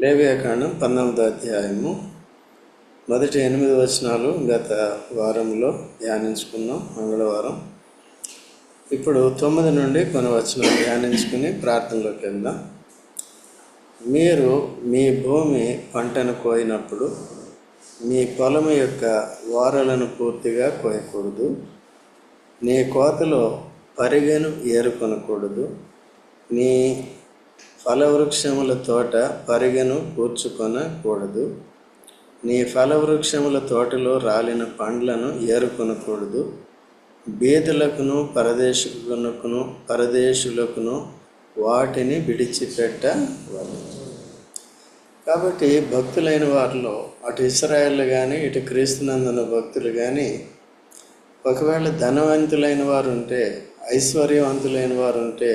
లేవ్యాకాండం పంతొమ్మిదో అధ్యాయము. మొదటి ఎనిమిది వచనాలు గత వారంలో ధ్యానించుకున్నాం మంగళవారం. ఇప్పుడు తొమ్మిది నుండి కొన్ని వచనాలు ధ్యానించుకుని ప్రార్థనలోకి వెళ్దాం. మీరు మీ భూమి పంటను కోయినప్పుడు మీ పొలం యొక్క వారలను పూర్తిగా కోయకూడదు. నీ కోతలో పరిగెను ఏరుకొనకూడదు. నీ ఫలవృక్షముల తోట పరిగెను కూర్చుకొనకూడదు. నీ ఫలవృక్షముల తోటలో రాలిన పండ్లను ఏరుకొనకూడదు. బీదలకును పరదేశకునకును పరదేశులకును వాటిని విడిచిపెట్టవలెను కాబట్టి భక్తులైన వారిలో అటు ఇస్రాయేళ్ళు కానీ ఇటు క్రీస్తునందున భక్తులు కానీ ఒకవేళ ధనవంతులైన వారు ఉంటే ఐశ్వర్యవంతులైన వారు ఉంటే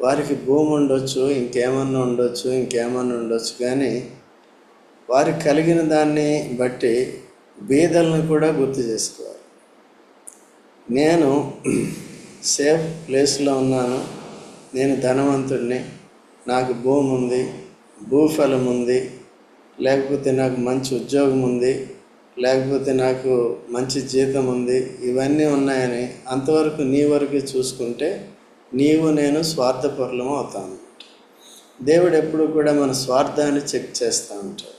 వారికి భూమి ఉండొచ్చు ఇంకేమన్నా ఉండొచ్చు ఇంకేమన్నా ఉండొచ్చు కానీ వారికి కలిగిన దాన్ని బట్టి బీదలను కూడా గుర్తు చేసుకోవాలి. నేను సేఫ్ ప్లేస్లో ఉన్నాను. నేను ధనవంతుడిని. నాకు భూమి ఉంది భూఫలం ఉంది లేకపోతే నాకు మంచి ఉద్యోగం ఉంది లేకపోతే నాకు మంచి జీతం ఉంది ఇవన్నీ ఉన్నాయని అంతవరకు నీ వరకు చూసుకుంటే నీవు నేను స్వార్థపరులము అవుతాను దేవుడు ఎప్పుడు కూడా మన స్వార్థాన్ని చెక్ చేస్తూ ఉంటాడు.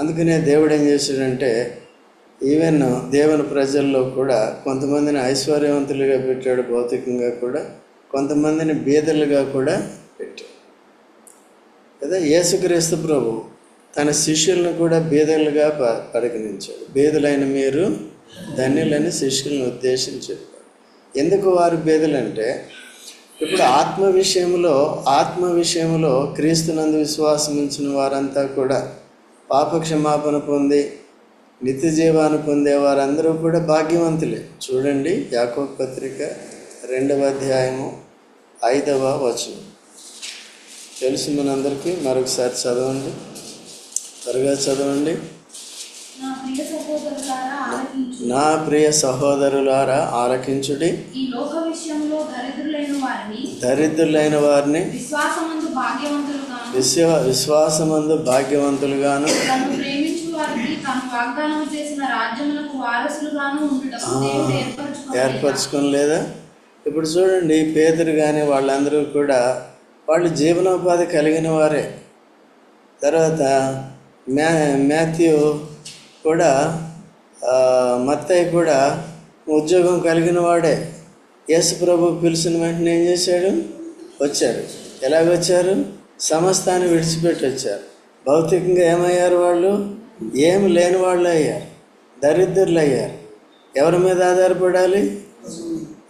అందుకనే దేవుడు ఏం చేశాడంటే ఈవెన్ దేవుని ప్రజల్లో కూడా కొంతమందిని ఐశ్వర్యవంతులుగా పెట్టాడు భౌతికంగా కూడా కొంతమందిని బీదలుగా కూడా పెట్టాడు. కదా యేసుక్రీస్తు ప్రభు తన శిష్యులను కూడా బీదలుగా ప పరిగణించాడు. బీదలైన మీరు ధన్యులని శిష్యులను ఉద్దేశించి చెప్పాడు ఎందుకు వారు బీదలంటే ఇప్పుడు ఆత్మ విషయంలో ఆత్మ విషయంలో క్రీస్తునందు విశ్వాసం ఉంచిన వారంతా కూడా పాపక్షమాపణ పొంది నిత్య జీవాన్ని పొందే వారందరూ కూడా భాగ్యవంతులే. చూడండి యాకోబ్ పత్రిక రెండవ అధ్యాయము ఐదవ వచనం. తెలుసు మనందరికీ మరొకసారి చదవండి. త్వరగా చదవండి. నా ప్రియ సహోదరులారా ఆలకించు నా ప్రియ సహోదరులారా ఆలకించుడి ఈ లోక విషయంలో దరిద్రులైన వారిని విశ్వ విశ్వాసమందు భాగ్యవంతులుగాను ఏర్పరచుకున్నాడు ఏర్పరచుకోలేదా ఇప్పుడు చూడండి పేదరు కానీ వాళ్ళందరూ కూడా వాళ్ళు జీవనోపాధి కలిగిన వారే. తర్వాత మ్యా మాథ్యూ కూడా మత్తయ్య కూడా ఉద్యోగం కలిగిన వాడే. యేసు ప్రభు పిలిచిన వెంటనే ఏం చేశాడు? వచ్చారు? ఎలాగొచ్చారు సమస్తాన్ని విడిచిపెట్టి వచ్చారు. భౌతికంగా ఏమయ్యారు వాళ్ళు? ఏమి లేని వాళ్ళు అయ్యారు. దరిద్రులు అయ్యారు. ఎవరి మీద ఆధారపడాలి?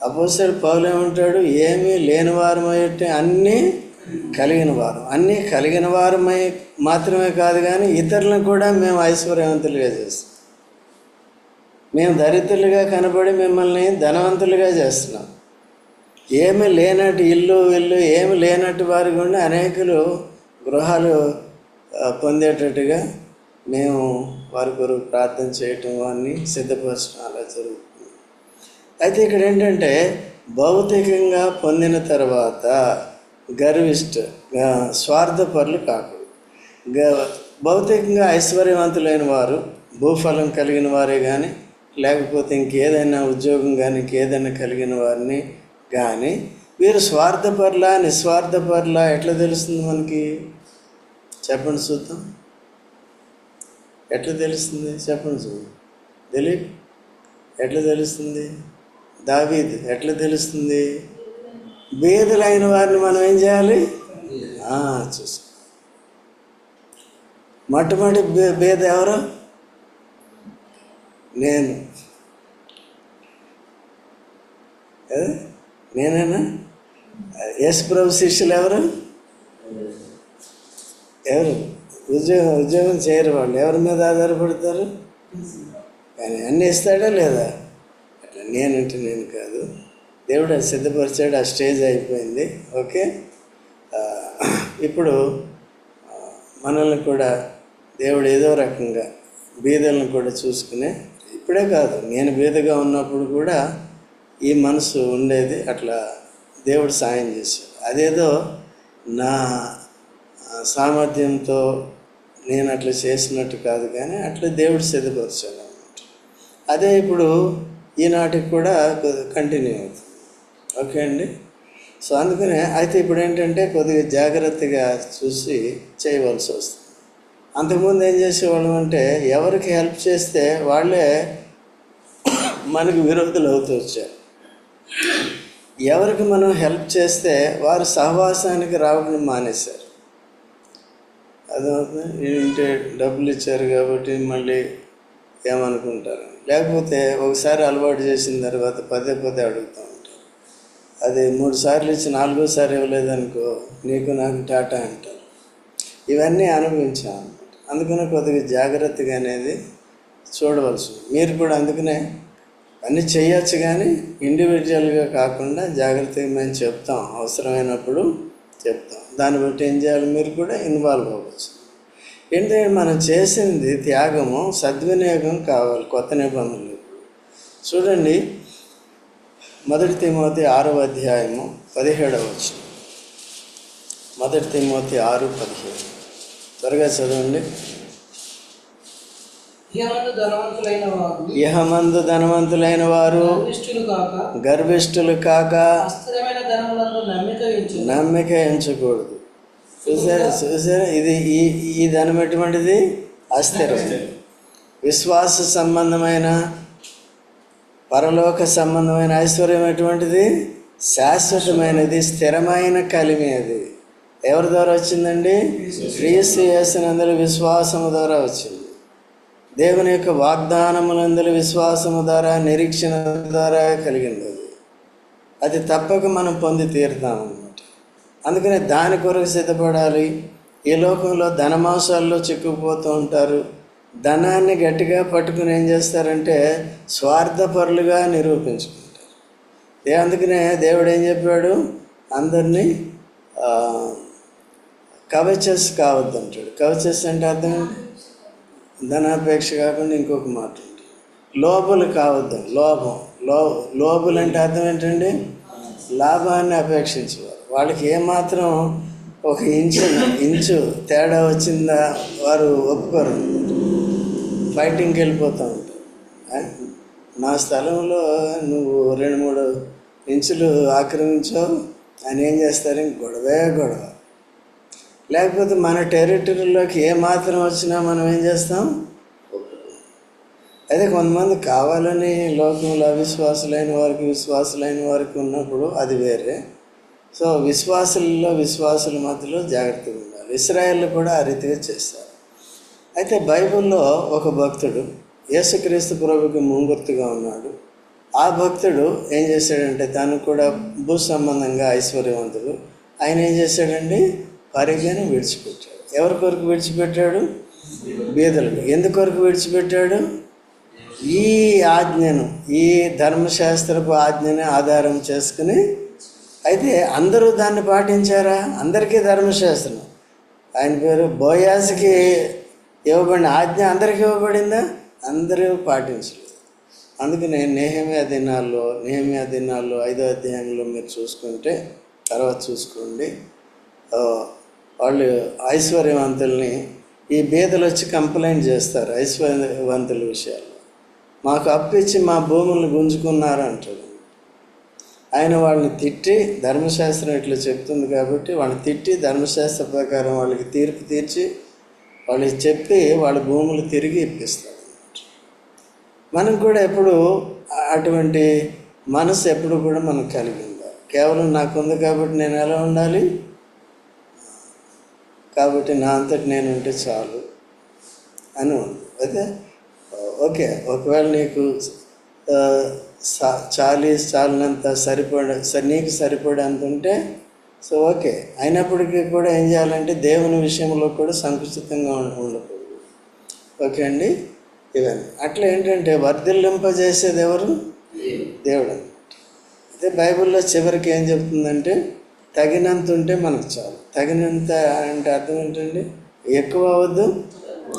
అపోసరి పౌలు ఏమంటాడు? ఏమీ లేని వారమయ్యే అన్నీ కలిగిన వారు. అన్నీ కలిగిన వారమై మాత్రమే కాదు కానీ ఇతరులను కూడా మేము ఐశ్వర్యవంతులుగా చేస్తాం. మేము దరిద్రులుగా కనబడి మిమ్మల్ని ధనవంతులుగా చేస్తున్నాం. ఏమి లేనట్టు ఇల్లు ఇల్లు ఏమి లేనట్టు వారి గుండా అనేకులు గృహాలు పొందేటట్టుగా మేము వారి కొరకు ప్రార్థన చేయటం వారిని సిద్ధపరచడం అలా జరుగుతుంది. అయితే ఇక్కడ ఏంటంటే భౌతికంగా పొందిన తర్వాత గర్విష్ట స్వార్థపరులు కాకూడదు. గ- భౌతికంగా ఐశ్వర్యవంతులైన వారు భూఫలం కలిగిన వారే కానీ లేకపోతే ఇంకేదైనా ఉద్యోగం కానీ ఇంకేదైనా కలిగిన వారిని కానీ వీరు స్వార్థపరులా నిస్వార్థపరులా ఎట్లా తెలుస్తుంది మనకి? చెప్పండి చూద్దాం. ఎట్లా తెలుస్తుంది? చెప్పండి చూద్దాం దిలీప్ ఎట్లా తెలుస్తుంది? దావీద్ ఎట్లా తెలుస్తుంది? బీదలైన వారిని మనం ఏం చేయాలి? చూసుకో. మొట్టమొదటి బే బేద ఎవరు నేను. నేనేనా? యేసు ప్రభు శిష్యులు ఎవరు? ఎవరు? ఉద్యోగం ఉద్యోగం చేయరు వాళ్ళు. ఎవరి మీద ఆధారపడతారు? కానీ అన్నీ ఇస్తాడా లేదా? అట్లా నేనంటే నేను కాదు. దేవుడు అది సిద్ధపరిచాడు ఆ స్టేజ్ అయిపోయింది. ఓకే? ఇప్పుడు మనల్ని కూడా దేవుడు ఏదో రకంగా బీదలను కూడా చూసుకునే ఇప్పుడే కాదు. నేను బీదగా ఉన్నప్పుడు కూడా ఈ మనసు ఉండేది అట్లా దేవుడు సాయం చేశాడు. అదేదో నా సామర్థ్యంతో నేను అట్లా చేసినట్టు కాదు కానీ అట్లా దేవుడు సిద్ధపరిచాడు అన్నమాట. అదే ఇప్పుడు ఈనాటికి కూడా కంటిన్యూ అవుతుంది. ఓకే అండి? సో అందుకనే అయితే ఇప్పుడు ఏంటంటే కొద్దిగా జాగ్రత్తగా చూసి చేయవలసి వస్తుంది. అంతకుముందు ఏం చేసేవాళ్ళం అంటే ఎవరికి హెల్ప్ చేస్తే వాళ్ళే మనకు విరోధులు అవుతూ వచ్చారు. ఎవరికి మనం హెల్ప్ చేస్తే వారు సహవాసానికి రావడం మానేశారు. అదవుతుంది ఏంటంటే డబ్బులు ఇచ్చారు కాబట్టి మళ్ళీ ఏమనుకుంటారు? లేకపోతే ఒకసారి అలవాటు చేసిన తర్వాత పదే పదే అడుగుతూ ఉంటారు. అది మూడు సార్లు ఇచ్చి నాలుగోసారి ఇవ్వలేదనుకో నీకు నాకు టాటా అంటారు. ఇవన్నీ అనుభవించాను అందుకనే కొద్దిగా జాగ్రత్తగా అనేది చూడవలసి మీరు కూడా అందుకనే అన్ని చేయొచ్చు కానీ ఇండివిజువల్గా కాకుండా జాగ్రత్తగా మేము చెప్తాం. అవసరమైనప్పుడు చెప్తాం. దాన్ని బట్టి ఏం చేయాలి? మీరు కూడా ఇన్వాల్వ్ అవ్వచ్చు. ఏంటంటే మనం చేసింది త్యాగము సద్వినియోగం కావాలి. కొత్త నిబంధనలు చూడండి మొదటి తిమోతి ఆరవ అధ్యాయము పదిహేడవ వచ్చిన మొదటి తిమోతి ఆరు పదిహేడు. త్వరగా చదవండి. ఇహమందు ధనవంతులైన వారు గర్భిష్ఠులు కాక నమ్మిక ఎంచకూడదు. చూసారా? చూసారా? ఇది ఈ ఈ ధనం ఎటువంటిది? అస్థిరం. విశ్వాస సంబంధమైన పరలోక సంబంధమైన ఐశ్వర్యం ఎటువంటిది? శాశ్వతమైనది స్థిరమైన కలిమి అది. ఎవరి ద్వారా వచ్చిందండి? క్రీస్తు చేసినందరి విశ్వాసము ద్వారా వచ్చింది. దేవుని యొక్క వాగ్దానములందరి విశ్వాసము ద్వారా నిరీక్షణ ద్వారా కలిగింది అది. అది తప్పక మనం పొంది తీరుతాం అన్నమాట. అందుకనే దాని కొరకు సిద్ధపడాలి. ఈ లోకంలో ధనమాసాల్లో చిక్కుపోతూ ఉంటారు. ధనాన్ని గట్టిగా పట్టుకుని ఏం చేస్తారంటే స్వార్థపరులుగా నిరూపించుకుంటారు. అందుకనే దేవుడు ఏం చెప్పాడు? అందరినీ కవచస్ కావద్దంటాడు. కవచస్ అంటే అర్థం ధనాపేక్ష కాకుండా ఇంకొక మాట ఉంది లోబులు కావద్దు లోభం. లో లోబులు అంటే అర్థం ఏంటండి? లాభాన్ని అపేక్షించేవారు. వాళ్ళకి ఏమాత్రం ఒక ఇంచు ఇంచు తేడా వచ్చిందా వారు ఒప్పుకోరు. ఫైటింగ్కి వెళ్ళిపోతూ. ఉంటారు నా స్థలంలో నువ్వు రెండు మూడు ఇంచులు ఆక్రమించావు. అని ఏం చేస్తారు? ఇంక గొడవే గొడవ. లేకపోతే మన టెరిటరీలోకి ఏ మాత్రం వచ్చినా మనం ఏం చేస్తాం? అయితే కొంతమంది కావాలని లోకంలో అవిశ్వాసులైన వారికి విశ్వాసులైన వారికి ఉన్నప్పుడు అది వేరే. సో విశ్వాసులలో విశ్వాసుల మధ్యలో జాగ్రత్తగా ఉండాలి. ఇస్రాయేళ్ళు కూడా ఆ రీతిగా చేస్తారు. అయితే బైబిల్లో ఒక భక్తుడు యేసుక్రీస్తు ప్రభుకి ముంగుర్తుగా ఉన్నాడు. ఆ భక్తుడు ఏం చేశాడంటే తను కూడా భూ సంబంధంగా ఐశ్వర్యవంతుడు. ఆయన ఏం చేశాడండి? పరిగెను విడిచిపెట్టాడు. ఎవరి కొరకు విడిచిపెట్టాడు? బీదలకు ఎందుకొరకు విడిచిపెట్టాడు? ఈ ఆజ్ఞను ఈ ధర్మశాస్త్రపు ఆజ్ఞని ఆధారం చేసుకుని అయితే అందరూ దాన్ని పాటించారా? అందరికీ ధర్మశాస్త్రం. ఆయన పేరు బోయాజ్కి ఇవ్వబడిన ఆజ్ఞ అందరికీ ఇవ్వబడిందా? అందరూ పాటించలేదు. అందుకనే నేహమియా దినాల్లో నేహమియా దినాల్లో ఐదో అధ్యాయంలో మీరు చూసుకుంటే తర్వాత చూసుకోండి. వాళ్ళు ఐశ్వర్యవంతుల్ని ఈ బీదలు వచ్చి కంప్లైంట్ చేస్తారు ఐశ్వర్యవంతుల విషయాలు. మాకు అప్పిచ్చి మా భూములను గుంజుకున్నారంటాడు ఆయన వాళ్ళని తిట్టి ధర్మశాస్త్రం ఇట్లా చెప్తుంది కాబట్టి వాళ్ళని తిట్టి ధర్మశాస్త్ర ప్రకారం వాళ్ళకి తీర్పు తీర్చి వాళ్ళకి చెప్పి వాళ్ళ భూములు తిరిగి ఇప్పిస్తారు. మనం కూడా ఎప్పుడు అటువంటి మనసు ఎప్పుడు కూడా మనకు కలిగిందా కేవలం నాకు ఉంది కాబట్టి నేను ఎలా ఉండాలి? కాబట్టి నా అంతటి నేను ఉంటే చాలు అని ఉంది. అయితే ఓకే ఒకవేళ నీకు చాలి చాలినంత సరిపడ నీకు సరిపడేంత ఉంటే సో ఓకే. అయినప్పటికీ కూడా ఏం చేయాలంటే దేవుని విషయంలో కూడా సంకుచితంగా ఉండ- ఉండకూడదు. ఓకే అండి? ఇవన్నీ. అట్లా ఏంటంటే వర్ధిల్లింపజేసేది ఎవరు? దేవుడు అన్నమాట. అయితే బైబిల్లో చివరికి ఏం చెప్తుందంటే తగినంత ఉంటే మనకు చాలు. తగినంత అంటే అర్థం ఏంటండి? ఎక్కువ అవ్వద్దు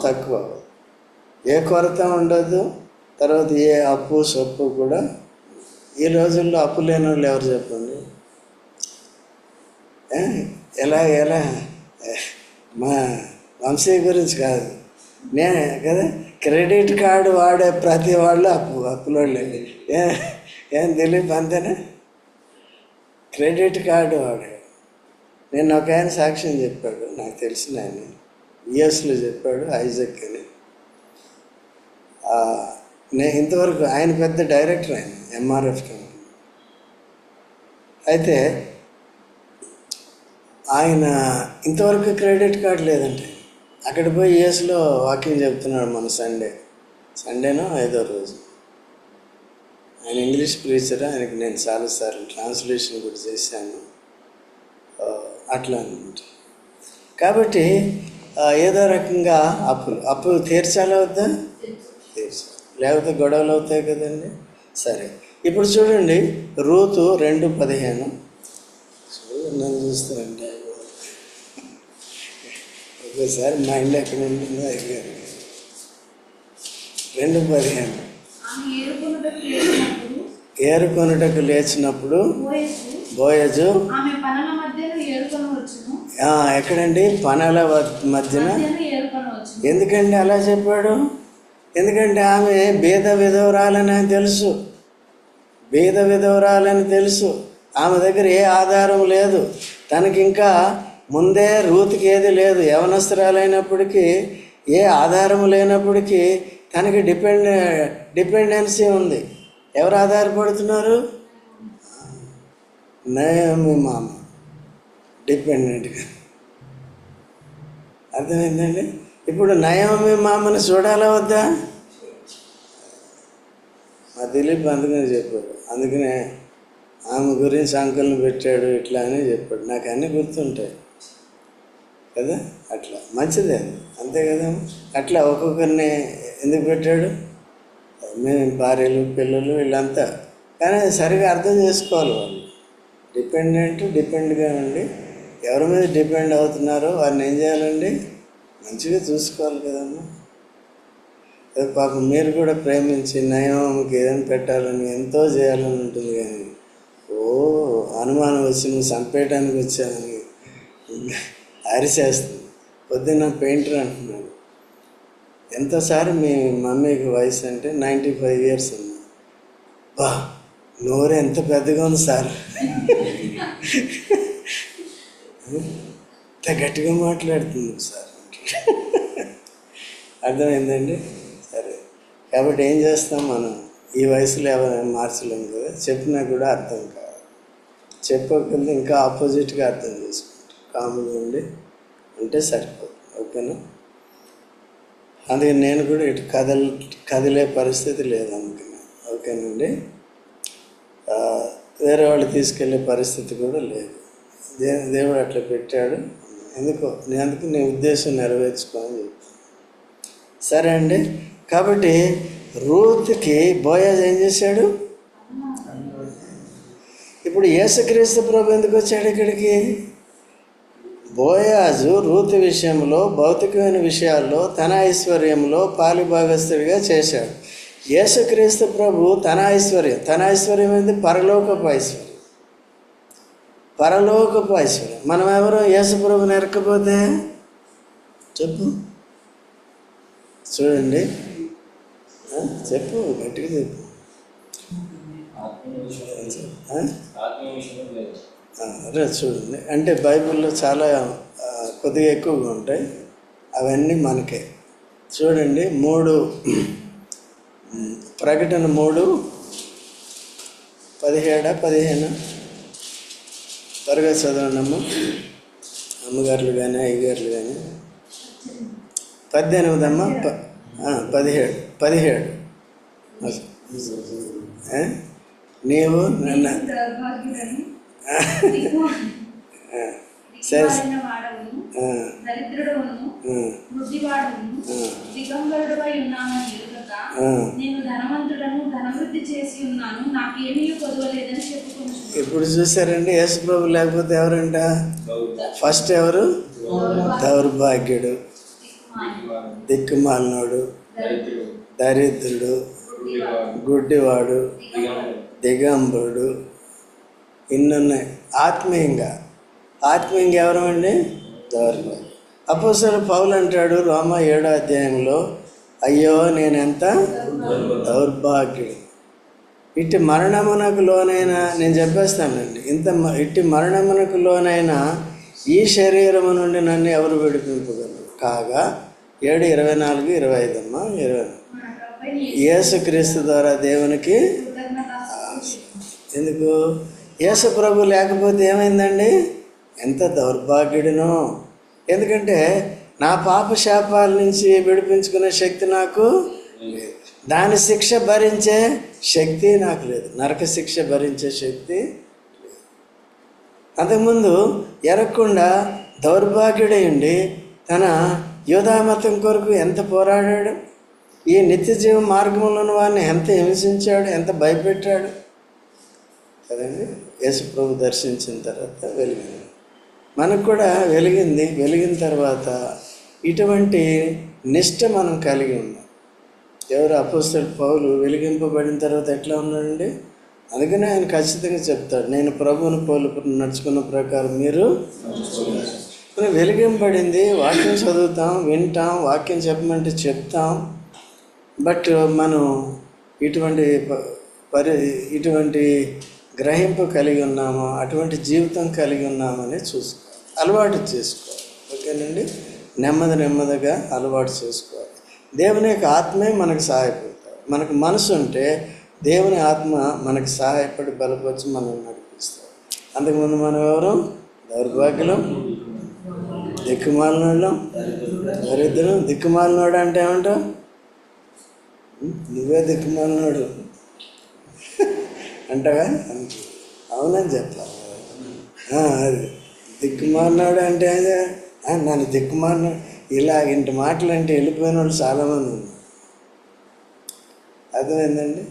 తక్కువ అవ్వద్దు. ఏ కొరత ఉండదు తర్వాత ఏ అప్పు సొప్పు కూడా. ఈ రోజుల్లో అప్పు లేని వాళ్ళు ఎవరు చెప్పండి? ఎలా ఎలా? మా వంశీ గురించి కాదు. నేను కదా? క్రెడిట్ కార్డు వాడే ప్రతి వాళ్ళు అప్పు అప్పులోళ్ళే. ఏ ఏం తెలియదు అంతేనా? క్రెడిట్ కార్డు వాడే. నేను ఒక ఆయన సాక్ష్యం చెప్పాడు నాకు తెలిసిన ఆయన. యుఎస్లో చెప్పాడు ఐజక్ అని. నేను ఇంతవరకు ఆయన పెద్ద డైరెక్టర్ ఆయన ఎంఆర్ఎఫ్ కంపెనీ. అయితే ఆయన ఇంతవరకు క్రెడిట్ కార్డు లేదంటే అక్కడ పోయి యుఎస్లో వాకింగ్ చెప్తున్నాడు మన సండే. సండేనో ఐదో రోజు. ఆయన ఇంగ్లీష్ ప్రీచర్ ఆయనకి నేను చాలాసార్లు ట్రాన్స్లేషన్ కూడా చేశాను. అట్లా అనమాట కాబట్టి ఏదో రకంగా అప్పులు అప్పులు తీర్చాలా వద్దా? తీర్చాలి లేకపోతే గొడవలు అవుతాయి కదండి? సరే. ఇప్పుడు చూడండి రూతు రెండు పదిహేను. చూడండి నన్ను చూస్తారండి? ఒకేసారి మైండ్ ఎక్కడ ఉంటుందో అయిపోయారు రెండు పదిహేను. ఏరుకొనుటకు లేచినప్పుడు బోయజు ఎక్కడండి? పనుల మధ్యన? ఎందుకండి అలా చెప్పాడు? ఎందుకంటే ఆమె బీద విధవరాలని తెలుసు. బీద విధవరాలని తెలుసు. ఆమె దగ్గర ఏ ఆధారం లేదు. తనకి ఇంకా ముందే రూతికి ఏది లేదు. యవనస్త్రాలైనప్పటికీ ఏ ఆధారం లేనప్పటికీ తనకి డిపెండ్ డిపెండెన్సీ ఉంది. ఎవరు ఆధారపడుతున్నారు? నయమి మామ. డిపెండెంట్గా. అర్థమైందండి? ఇప్పుడు నయమి మామని చూడాలా వద్దా? మా దిలీప్ అందుకనే చెప్పాడు. అందుకనే ఆమె గురించి అంకుల్ని పెట్టాడు ఇట్లా అని చెప్పాడు. నాకు అన్నీ గుర్తుంటాయి. కదా? అట్లా. మంచిదే. అంతే కదా? అట్లా ఒక్కొక్కరిని ఎందుకు పెట్టాడు? మేము భార్యలు పిల్లలు వీళ్ళంతా. కానీ సరిగా అర్థం చేసుకోవాలి వాళ్ళు. డిపెండెంట్ డిపెండ్గా ఉండి ఎవరి మీద డిపెండ్ అవుతున్నారో వారిని ఏం చేయాలండి? మంచిగా చూసుకోవాలి కదమ్మా. అదే పాపం మీరు కూడా ప్రేమించి నయమామకి ఏదైనా పెట్టాలని ఎంతో చేయాలని ఉంటుంది కానీ ఓ అనుమానం వచ్చి నువ్వు చంపేయడానికి వచ్చావని అరిచేస్తుంది. పొద్దున్న పెయింటర్ అంటున్నాడు. ఎంతసారి మీ మమ్మీకి వయసు అంటే నైంటీ ఫైవ్ ఇయర్స్ ఉంది. బా నోరు ఎంత పెద్దగా ఉంది సార్. ఇంత గట్టిగా మాట్లాడుతుంది సార్. అర్థమైందండి? సరే. కాబట్టి ఏం చేస్తాం మనం? ఈ వయసులో ఎవరైనా మార్చలేం కదా? చెప్పినా కూడా అర్థం కాదు. చెప్పకపోతే ఇంకా ఆపోజిట్గా అర్థం చేసుకుంటాం. కాముగా ఉండి ఉంటే సరిపోతుంది. ఓకేనా? అందుకని నేను కూడా ఇటు కదల కదిలే పరిస్థితి లేదు అందుకని ఓకేనండి? వేరే వాళ్ళు తీసుకెళ్ళే పరిస్థితి కూడా లేదు. దే దేవుడు అట్లా పెట్టాడు. ఎందుకో నేను అందుకు నీ ఉద్దేశం నెరవేర్చుకో అని చెప్తాను సరే అండి. కాబట్టి రూత్కి బోయాజ్ ఏం చేశాడు? ఇప్పుడు యేసుక్రీస్తు ప్రభు ఎందుకు వచ్చాడు ఇక్కడికి? బోయాజు రూతు విషయంలో భౌతికమైన విషయాల్లో తన ఐశ్వర్యంలో పాలిభాగస్తుడిగా చేశాడు. యేసుక్రీస్తు ప్రభు తన ఐశ్వర్యం. తన ఐశ్వర్యం ఏంది? పరలోకపు ఐశ్వర్యం. పరలోకపు ఐశ్వర్యం. మనం ఎవరు? యేసు ప్రభుని ఎరకపోతే చెప్పు. చూడండి. చెప్పు. గట్టిగా చెప్పు. చూడండి. అంటే బైబిల్లో చాలా కొద్దిగా ఎక్కువగా ఉంటాయి. అవన్నీ మనకే. చూడండి మూడు ప్రకటన మూడు పదిహేడా పదిహేను? త్వరగా చదవండి అమ్మ అమ్మగారులు కానీ అయ్యగారులు కానీ పద్దెనిమిది అమ్మ ప పదిహేడు పదిహేడు? నీవు నన్ను. సరే ఇప్పుడు చూసారండి యేసుప్రభు లేకపోతే ఎవరంట? ఫస్ట్ ఎవరు? దౌర్భాగ్యుడు. దిక్కుమాలినోడు. దరిద్రుడు. గుడ్డివాడు. దిగంబుడు ఇన్నున్నాయి ఆత్మీయంగా. ఆత్మీయంగా ఎవరమండి? దౌర్భాగ్యం అపోసలు పౌలు అంటాడు రోమ ఏడో అధ్యాయంలో అయ్యో నేనెంత దౌర్భాగ్యుడు ఇట్టి మరణమునకు లోనైనా నేను చెప్పేస్తానండి. ఇంత మ- ఇట్టి మరణమునకు లోనైనా ఈ శరీరము నుండి నన్ను ఎవరు విడిపింపగలరు? కాగా ఏడు ఇరవై నాలుగు ఇరవై ఐదు అమ్మ ఇరవై మన ప్రభువైన యేసుక్రీస్తు ద్వారా దేవునికి ఎందుకు? యేసు ప్రభు లేకపోతే ఏమైందండి? ఎంత దౌర్భాగ్యుడినో. ఎందుకంటే నా పాప శాపాల నుంచి విడిపించుకునే శక్తి నాకు లేదు. దాని శిక్ష భరించే శక్తి నాకు లేదు. నరక శిక్ష భరించే శక్తి అంతకుముందు ఎరగకుండా దౌర్భాగ్యుడై ఉండి తన యోధామతం కొరకు ఎంత పోరాడాడు? ఈ నిత్య జీవ మార్గంలో ఉన్న వారిని ఎంత హింసించాడు? ఎంత భయపెట్టాడు? కదండి? యేసు ప్రభు దర్శించిన తర్వాత వెలిగింది. మనకు కూడా వెలిగింది. వెలిగిన తర్వాత ఇటువంటి నిష్ట మనం కలిగి ఉన్నాం. ఎవరు అపోస్తలు పౌలు వెలిగింపబడిన తర్వాత ఎట్లా ఉన్నాడండి? అందుకనే ఆయన ఖచ్చితంగా చెప్తాడు నేను ప్రభువుని పోలు నడుచుకున్న ప్రకారం మీరు మనం వాక్యం చదువుతాం వింటాం వాక్యం చెప్పమంటే చెప్తాం. బట్ మనం ఇటువంటి ప- పరి ఇటువంటి గ్రహింపు కలిగి ఉన్నామో? అటువంటి జీవితం కలిగి ఉన్నామని చూసుకోవాలి అలవాటు చేసుకోవాలి. ఓకేనండి? నెమ్మది నెమ్మదిగా అలవాటు చేసుకోవాలి. దేవుని యొక్క ఆత్మే మనకు సహాయపడతాడు. మనకు మనసు ఉంటే దేవుని ఆత్మ మనకు సహాయపడి బలపరిచి మనల్ని నడిపిస్తాడు. అంతకుముందు మనం ఎవరు? దౌర్భాగ్యులం దిక్కుమాలినోళ్ళం దరిద్రం దిక్కుమాలినోడు అంటే ఏమంటావు? నువ్వే దిక్కుమాలినోడు. అంటావా? అవునని చెప్పాలి అది. దిక్కుమారినాడు అంటే నన్ను దిక్కుమారినాడు ఇలా ఇంటి మాటలు అంటే వెళ్ళిపోయిన వాళ్ళు చాలామంది ఉన్నారు. అర్థమైందండి?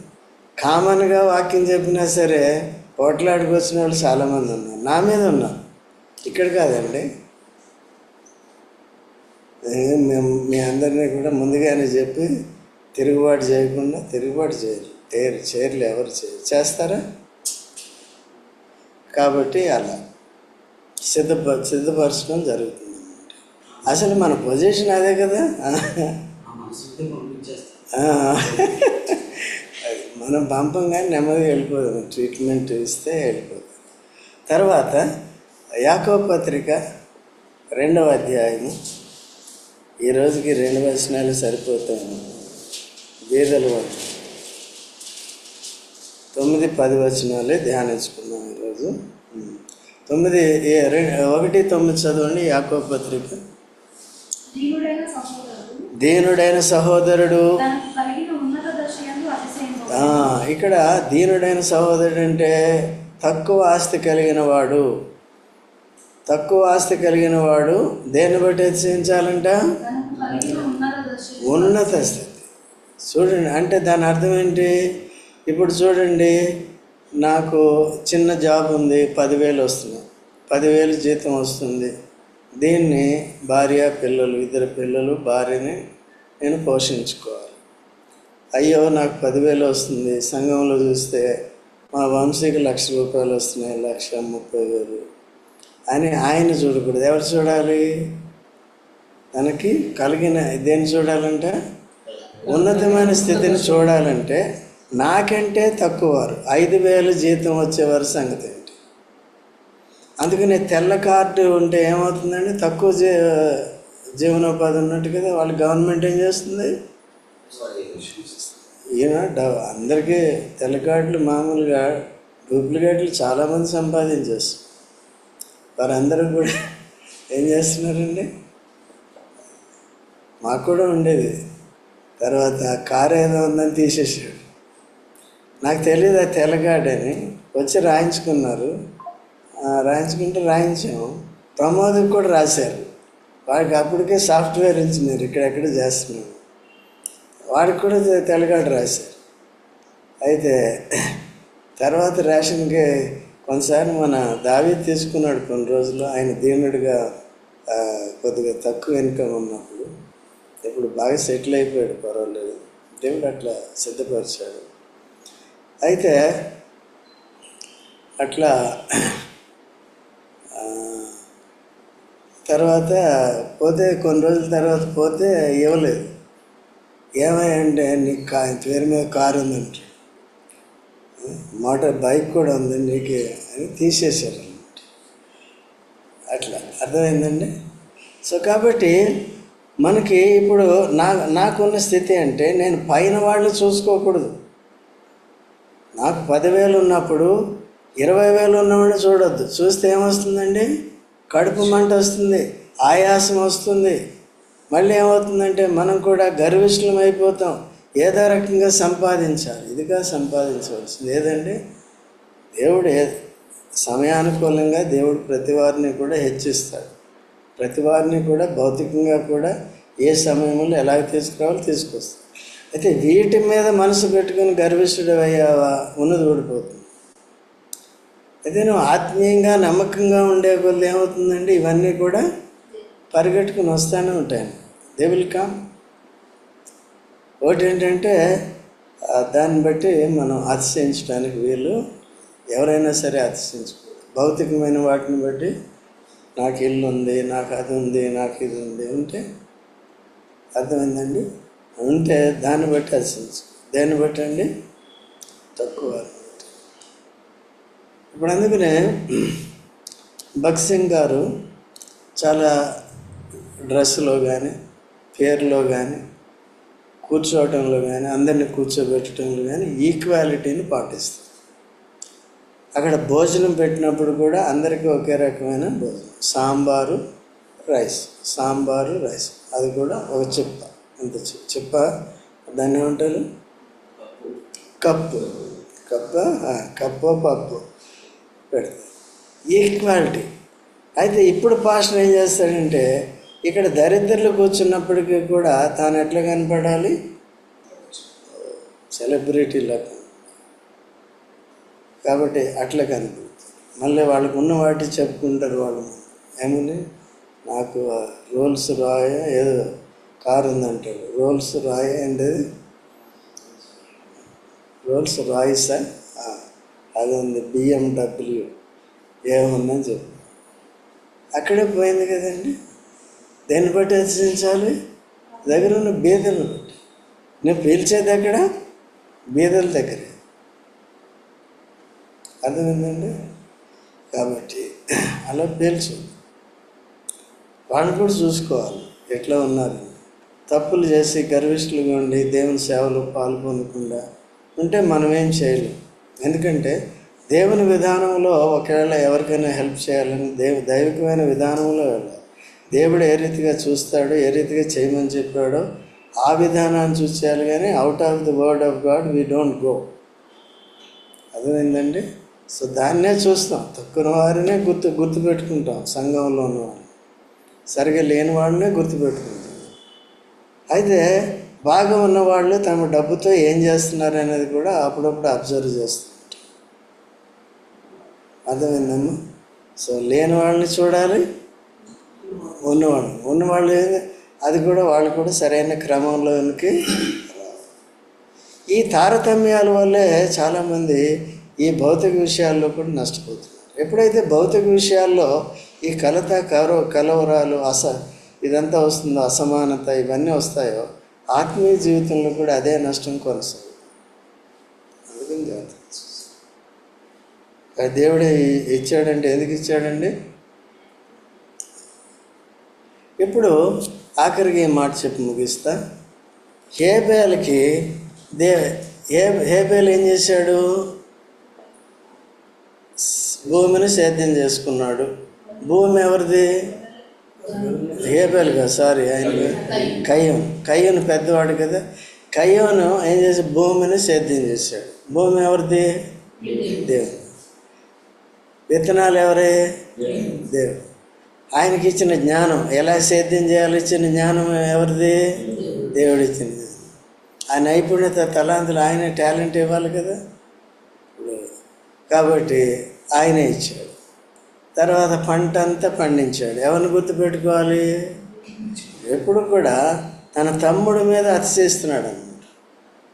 కామన్గా వాక్యం చెప్పినా సరే పోట్లాడికి వచ్చిన వాళ్ళు చాలామంది ఉన్నారు. నా మీద ఉన్నారు. ఇక్కడ కాదండి. మేము మీ అందరినీ కూడా ముందుగానే చెప్పి తిరుగుబాటు చేయకుండా తిరుగుబాటు చేయరు తేరు చేర్లు ఎవరు చేస్తారా? కాబట్టి అలా సిద్ధప సిద్ధపరచడం జరుగుతుంది అసలు మన పొజిషన్ అదే కదా? అది మనం పంపంగానే నెమ్మదిగా వెళ్ళిపోదాం ట్రీట్మెంట్ ఇస్తే వెళ్ళిపోతాం తర్వాత యాకో పత్రిక రెండవ అధ్యాయము ఈ రోజుకి రెండు వచనాలు సరిపోతాయి. బీదలు వాళ్ళు తొమ్మిది పది వచనాలే ధ్యానించుకున్నాం ఈరోజు. తొమ్మిది ఒకటి తొమ్మిది చదవండి యాకో పత్రిక. దీనుడైన సహోదరుడు. ఇక్కడ దీనుడైన సహోదరుడు అంటే తక్కువ ఆస్తి కలిగిన వాడు. తక్కువ ఆస్తి కలిగిన వాడు దేన్ని బట్టి హెచ్చరించాలంట ఉన్నత స్థితి. చూడండి అంటే దాని అర్థం ఏంటి? ఇప్పుడు చూడండి నాకు చిన్న జాబ్ ఉంది పదివేలు వస్తున్నాయి పదివేలు జీతం వస్తుంది. దీన్ని భార్య పిల్లలు ఇద్దరు పిల్లలు భార్యని నేను పోషించుకోవాలి. అయ్యో నాకు పదివేలు వస్తుంది. సంఘంలో చూస్తే మా వంశీకి లక్ష రూపాయలు వస్తున్నాయి లక్ష ముప్పై వేలు అని ఆయన చూడకూడదు. ఎవరు చూడాలి? తనకి కలిగిన దేన్ని చూడాలంటే? ఉన్నతమైన స్థితిని చూడాలంటే నాకంటే తక్కువ వారు ఐదు వేలు జీతం వచ్చేవారు సంగతి ఏంటి? అందుకని తెల్ల కార్డు ఉంటే ఏమవుతుందండి? తక్కువ జీ జీవనోపాధి ఉన్నట్టు కదా వాళ్ళు గవర్నమెంట్ ఏం చేస్తుంది? ఈయన అందరికీ తెల్ల కార్డులు మామూలుగా డూప్లికేట్లు చాలామంది సంపాదించేస్తారు వారందరూ కూడా ఏం చేస్తున్నారండి? మాకు కూడా ఉండేది. తర్వాత కారు ఏదో ఉందని తీసేసాడు నాకు తెలియదు అది తెల్లగాడని వచ్చి రాయించుకున్నారు. రాయించుకుంటే రాయించాము. ప్రమోద్కి కూడా రాశారు. వాడికి అప్పటికే సాఫ్ట్వేర్ ఇంజనీర్ ఇక్కడెక్కడ చేస్తున్నాము వాడికి కూడా తెల్లగాడు రాశారు. అయితే తర్వాత రేషన్కి కొన్నిసార్లు మన దావి తీసుకున్నాడు కొన్ని రోజులు. ఆయన దీనుడిగా కొద్దిగా తక్కువ ఇన్కమ్ ఉన్నప్పుడు. ఇప్పుడు బాగా సెటిల్ అయిపోయాడు పర్వాలేదు. దేవుడు అట్లా సిద్ధపరిచాడు. అయితే అట్లా తర్వాత పోతే కొన్ని రోజుల తర్వాత పోతే ఇవ్వలేదు. ఏమయ్యంటే నీకు కా పేరు మీద కారు ఉందంటే మోటార్ బైక్ కూడా ఉంది నీకు అని తీసేశారు అనమాట అట్లా అర్థమైందండి? సో కాబట్టి మనకి ఇప్పుడు నా నాకున్న స్థితి అంటే నేను పైన వాళ్ళు చూసుకోకూడదు. నాకు పదివేలు ఉన్నప్పుడు ఇరవై వేలు ఉన్నవాడిని చూడొద్దు. చూస్తే ఏమొస్తుందండి? కడుపు మంట వస్తుంది ఆయాసం వస్తుంది. మళ్ళీ ఏమవుతుందంటే మనం కూడా గర్విష్ఠులం అయిపోతాం. ఏదో రకంగా సంపాదించాలి. ఇదిగా సంపాదించవలసింది. ఏదండి? దేవుడు ఏ సమయానుకూలంగా దేవుడు ప్రతి వారిని కూడా హెచ్చిస్తాడు. ప్రతి వారిని కూడా భౌతికంగా కూడా ఏ సమయంలో ఎలా తీసుకురావాలో తీసుకొస్తాడు. అయితే వీటి మీద మనసు పెట్టుకుని గర్విష్ఠుడు అయ్యావా ఉన్నది ఊడిపోతుంది అయితే నువ్వు ఆత్మీయంగా నమ్మకంగా ఉండే కొద్ది ఏమవుతుందండి ఇవన్నీ కూడా పరిగెట్టుకుని వస్తూనే ఉంటాయి దే విల్ కమ్ ఒకటి ఏంటంటే దాన్ని బట్టి మనం అతిశయించడానికి వీళ్ళు ఎవరైనా సరే అతిశయించుకోవాలి. భౌతికమైన వాటిని బట్టి నాకు ఇల్లు ఉంది నాకు అది ఉంది నాకు ఇది ఉంది ఉంటే అర్థమైందండి? ఉంటే దాన్ని బట్టి అతిశయించుకో దేన్ని బట్టి అండి? తక్కువ. ఇప్పుడు అందుకనే భగత్ సింగ్ గారు చాలా డ్రెస్సులో కానీ పేరులో కానీ కూర్చోవటంలో కానీ అందరినీ కూర్చోబెట్టడంలో కానీ ఈక్వాలిటీని పాటిస్తారు. అక్కడ భోజనం పెట్టినప్పుడు కూడా అందరికీ ఒకే రకమైన భోజనం. సాంబారు రైస్. సాంబారు రైస్. అది కూడా ఒక చిప్ప అంత చెప్ప? దాన్ని ఏమంటారు? కప్పు. కప్ప? కప్పు పప్పు. పెడతారు ఈక్వాలిటీ. అయితే ఇప్పుడు పాస్టర్ ఏం చేస్తాడంటే ఇక్కడ దరిద్రులు కూర్చున్నప్పటికీ కూడా తాను ఎట్లా కనపడాలి? సెలబ్రిటీలా కాబట్టి అట్లా కనపడుతుంది. మళ్ళీ వాళ్ళకు ఉన్న వాటి చెప్పుకుంటారు వాళ్ళు. ఏమని నాకు రోల్స్ రాయ? ఏదో కారు ఉందంటాడు రోల్స్ రాయ్ అండ్ రోల్స్ రాయిసా అది ఉంది బిఎండబ్ల్యూ ఏముందని చెప్పు. అక్కడే పోయింది కదండి. దేన్ని బట్టి హెచ్చరించాలి దగ్గర ఉన్న బీదలను బట్టి. నేను పీల్చేది ఎక్కడ? బీదల దగ్గర. అర్థమైందండి? కాబట్టి అలా పీల్చు. వాళ్ళు కూడా చూసుకోవాలి. ఎట్లా ఉన్నారు? తప్పులు చేసి గర్విష్ఠులుగా ఉండి దేవుని సేవలో పాల్పొందకుండా ఉంటే మనం ఏం చేయలేం. ఎందుకంటే దేవుని విధానంలో ఒకవేళ ఎవరికైనా హెల్ప్ చేయాలని దేవు దైవికమైన విధానంలో వెళ్ళాలి. దేవుడు ఏ రీతిగా చూస్తాడో ఏ రీతిగా చేయమని చెప్పాడో ఆ విధానాన్ని చూసేయాలి కానీ out of the word of God we don't go అదేందండి so దాన్నే చూస్తాం. తక్కువ వారినే గుర్తు గుర్తు పెట్టుకుంటాం సంఘంలో ఉన్నవాడిని సరిగా లేని వాడినే గుర్తుపెట్టుకుంటాం. అయితే బాగా ఉన్నవాళ్ళు తమ డబ్బుతో ఏం చేస్తున్నారు అనేది కూడా అప్పుడప్పుడు అబ్జర్వ్ చేస్తుంటారు అర్థమైందమ్మా? సో లేని వాళ్ళని చూడాలి ఉన్నవాళ్ళు ఉన్నవాళ్ళు అది కూడా వాళ్ళు కూడా సరైన క్రమంలోనికి ఈ తారతమ్యాల వల్లే చాలామంది ఈ భౌతిక విషయాల్లో కూడా నష్టపోతున్నారు. ఎప్పుడైతే భౌతిక విషయాల్లో ఈ కలత కరో కలవరాలు అస ఇదంతా వస్తుందో? అసమానత? ఇవన్నీ వస్తాయో? ఆత్మీయ జీవితంలో కూడా అదే నష్టం కొనసాగుతుంది. అందుకని జాగ్రత్త. దేవుడే ఇచ్చాడంటే ఎందుకు ఇచ్చాడండి? ఇప్పుడు ఆఖరికి మాట చెప్పి ముగిస్తా. హేబేలకి దే హే హేబేలు ఏం చేశాడు? భూమిని సేద్యం చేసుకున్నాడు. భూమి ఎవరిది? హేబేల్ కదా సారీ ఆయన కయ్యం. కయ్యను పెద్దవాడు కదా. కయ్యోను ఏం చేసి భూమిని సేద్యం చేశాడు. భూమి ఎవరిది? దేవుడు. విత్తనాలు ఎవరే? దేవుడు. ఆయనకి ఇచ్చిన జ్ఞానం. ఎలా సేద్యం చేయాలో ఇచ్చిన జ్ఞానం ఎవరిది? దేవుడు ఇచ్చిన ఆ నైపుణ్యత తలాంతులు ఆయన టాలెంట్ ఇవ్వాలి కదా. కాబట్టి ఆయనే ఇచ్చాడు. తర్వాత పంట అంతా పండించాడు. ఎవరిని గుర్తుపెట్టుకోవాలి ఎప్పుడు కూడా తన తమ్ముడి మీద అతిశయిస్తున్నాడు అన్నమాట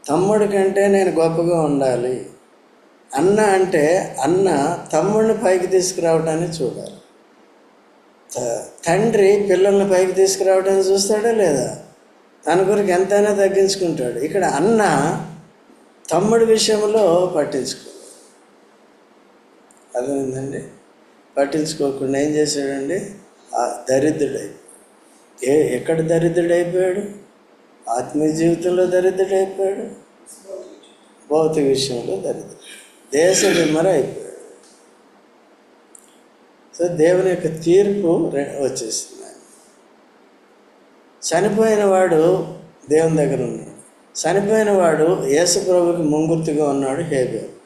తమ్ముడి కంటే నేను గొప్పగా ఉండాలి అన్న అంటే అన్న తమ్ముడిని పైకి తీసుకురావటాన్ని చూడాలి. త- తండ్రి పిల్లల్ని పైకి తీసుకురావడానికి చూస్తాడా లేదా? తన కొరకు ఎంతైనా తగ్గించుకుంటాడు. ఇక్కడ అన్న తమ్ముడి విషయంలో పట్టించుకో అర్థమైందండి? పట్టించుకోకుండా ఏం చేశాడండి? ఆ దరిద్రుడై ఏ ఎక్కడ దరిద్రుడైపోయాడు? ఆత్మీయ జీవితంలో దరిద్రుడైపోయాడు? భౌతిక విషయంలో దరిద్రుడు. దేశ విమర అయిపోయాడు సో దేవుని యొక్క తీర్పు రె- వచ్చేసింది. చనిపోయిన వాడు దేవుని దగ్గర ఉన్నాడు. చనిపోయిన వాడు యేసు ప్రభుకి ముంగుర్తిగా ఉన్నాడు హేబేరు.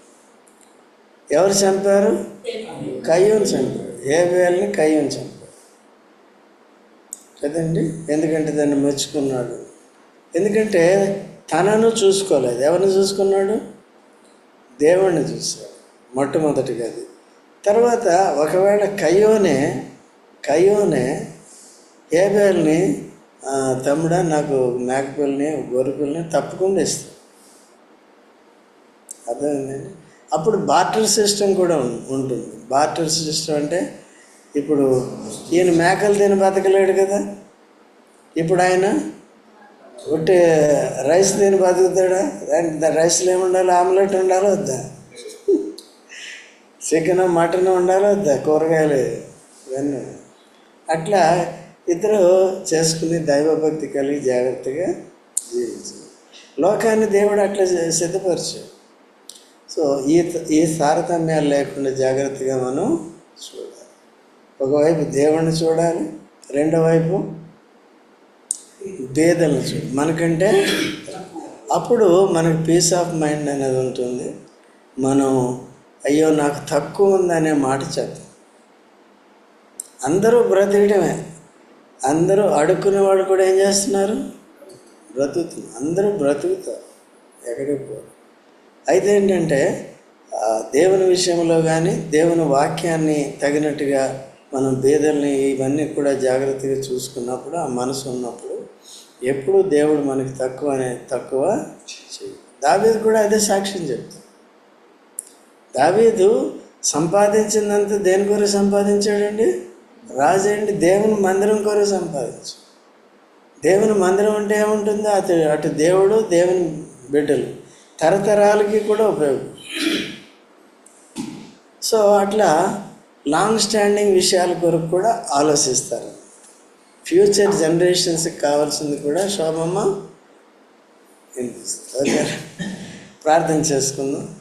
ఎవరు చంపారు? కయ్యూని చంపాడు హేబేల్ని కయ్యూని చంపారు. కదండి? ఎందుకంటే దాన్ని మెచ్చుకున్నాడు. ఎందుకంటే తనను చూసుకోలేదు. ఎవరిని చూసుకున్నాడు? దేవుణ్ణి చూశాడు. మొట్టమొదటిగా అది. తర్వాత ఒకవేళ కయ్యోనే కయ్యోనే ఏబేల్ని తమ్ముడా నాకు మేకపిల్లని గొర్రెపిల్లని తప్పకుండా ఇస్తాడు. అర్థమైందండి? అప్పుడు బార్టర్ సిస్టమ్ కూడా ఉంటుంది. బార్టర్ సిస్టమ్ అంటే ఇప్పుడు ఈయన మేకలు తిని బతకలేడు కదా. ఇప్పుడు ఆయన ఒకటి రైస్ తిని బతుకుతాడా? దానికి రైస్లో ఏముండాలి? ఆమ్లెట్ ఉండాలి వద్దా? చికెన్ మటన్ ఉండాలి వద్దా? కూరగాయలు ఇవన్నీ. అట్లా ఇద్దరు చేసుకుని దైవభక్తి కలిగి జాగ్రత్తగా జీవించారు లోకాన్ని దేవుడు అట్లా సి- సిద్ధపరిచాడు. సో ఈ ఈ తారతమ్యాలు లేకుండా జాగ్రత్తగా మనం చూడాలి. ఒకవైపు దేవుణ్ణి చూడాలి రెండో వైపు భేదలను చూడాలి. మనకంటే అప్పుడు మనకు పీస్ ఆఫ్ మైండ్ అనేది ఉంటుంది. మనం అయ్యో నాకు తక్కువ ఉందనే మాట చెప్తాం అందరూ బ్రతికడమే అందరూ అడుక్కునే వాళ్ళు కూడా ఏం చేస్తున్నారు? బ్రతుకుతున్నారు. అందరూ బ్రతుకుతారు. ఎక్కడికి పోరు. అయితే ఏంటంటే దేవుని విషయంలో కానీ దేవుని వాక్యాన్ని తగినట్టుగా మనం భేదల్ని ఇవన్నీ కూడా జాగ్రత్తగా చూసుకున్నప్పుడు ఆ మనసు ఉన్నప్పుడు ఎప్పుడు దేవుడు మనకి తక్కువ అనే తక్కువ దావీదు కూడా అదే సాక్ష్యం చెప్తాడు. దావీదు సంపాదించిందంతా దేని కొరకు సంపాదించాడండి? రాజు దేవుని మందిరం కొరకు సంపాదించు దేవుని మందిరం అంటే ఏముంటుందో? అటు అటు దేవుడు దేవుని బిడ్డలు. తరతరాలకి కూడా ఉపయోగం. సో అట్లా లాంగ్ స్టాండింగ్ విషయాల కొరకు కూడా ఆలోచిస్తారు. ఫ్యూచర్ జనరేషన్స్కి కావాల్సింది కూడా శోభమ్మ ఓకే. ప్రార్థన చేసుకుందాం.